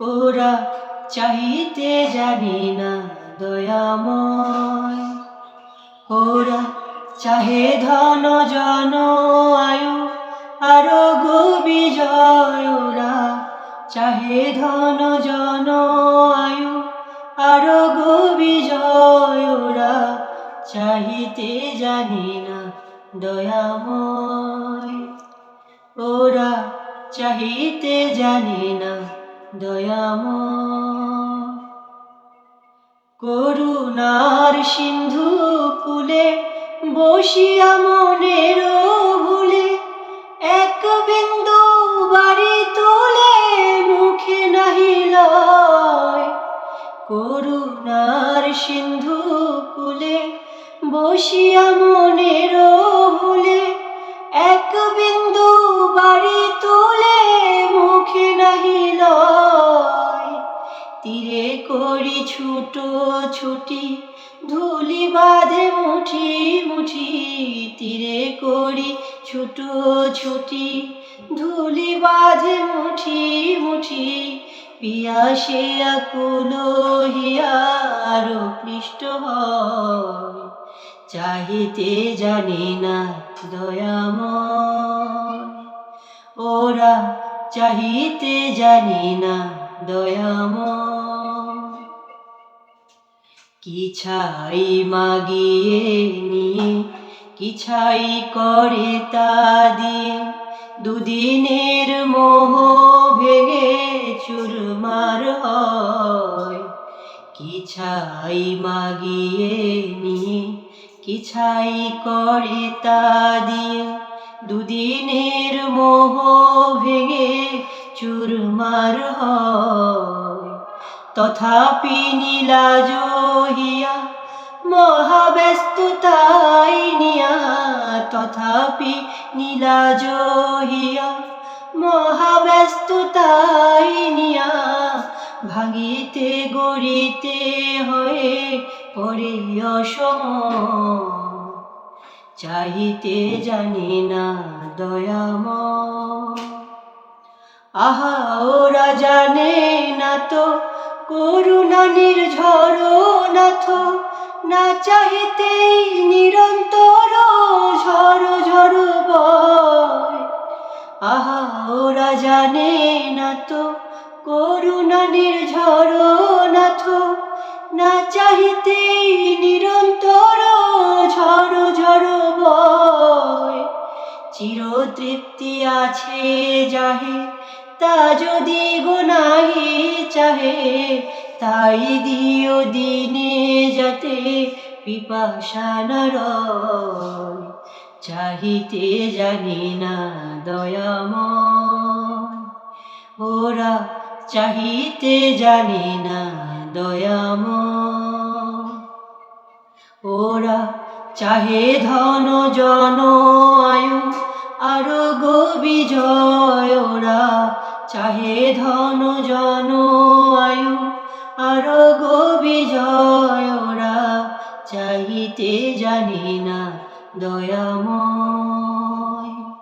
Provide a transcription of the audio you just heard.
ওরা চাহিতে জানি না দয়াময়। ওরা চাহে ধন জন আয়ু আরও গো বিজয় ওরা চাহে ধন জন আয়ু আরও গো বিজয় ওরা চাহিতে জানি না দয়াময়। ওরা চাহিতে জানি না দয়াময়। করুণার সিন্ধু কুলে বসিয়া মনের ভুলে, এক বিন্দু বাড়ি তুলে মুখে নাহি করুণার সিন্ধু কুলে বসিয়া মনের ভুলে তীরে করি ছুটো ছুটি, ধুলি বাঁধে মুঠি মুঠি, তীরে করি ছুটো ছুটি, ধুলি বাঁধে মুঠি মুঠি পিয়াসে আকুল হিয়ারো পৃষ্ঠ হয়। চাহিতে জানি না দয়াময় ওরা চাহিতে জানি না দয়াম কি ছাই মাগিয়ে নিয়ে, কি ছাই করে তা দিয়ে, দুদিনের মোহ ভেঙে চুরমার হয়। কি ছাই মাগিয়ে নিয়ে, কি ছাই করে তা দিয়ে, দুদিনের মোহ ভেঙে চুরমার তথাপি নীলা জহিয়া, মহাব্যস্ততাই নিয়া। তথাপি নীলা জহিয়া, মহাব্যস্ততাই নিয়া। ভাঙিতে গড়িতে হয়ে পরে অসম চাহিতে জানি না দয়াময়। আহা ওরা জানে না তো করুণা নির্ঝর নাথ, না চাহিতেই নিরন্তর ঝড় ঝড় বয়। আহা ওরা না তো করুণা নির্ঝর নাথ, না চাহিতেই নিরন্তর ঝড় ঝড় বয়। চিরতৃপ্তি আছে যাহে তা যদি গোনাহি চাহে, তাই দিও দিনে যাতে পিপাসানার চাহিতে জানি না দয়াময়। ওরা চাহিতে জানি না দয়াময়। ওরা চাহে ধন জন আয়ু, আরও গো বিজয় ওরা চাহে ধন জন আয়ু আর গো বিজয় চাহিতে জানি না দয়াময়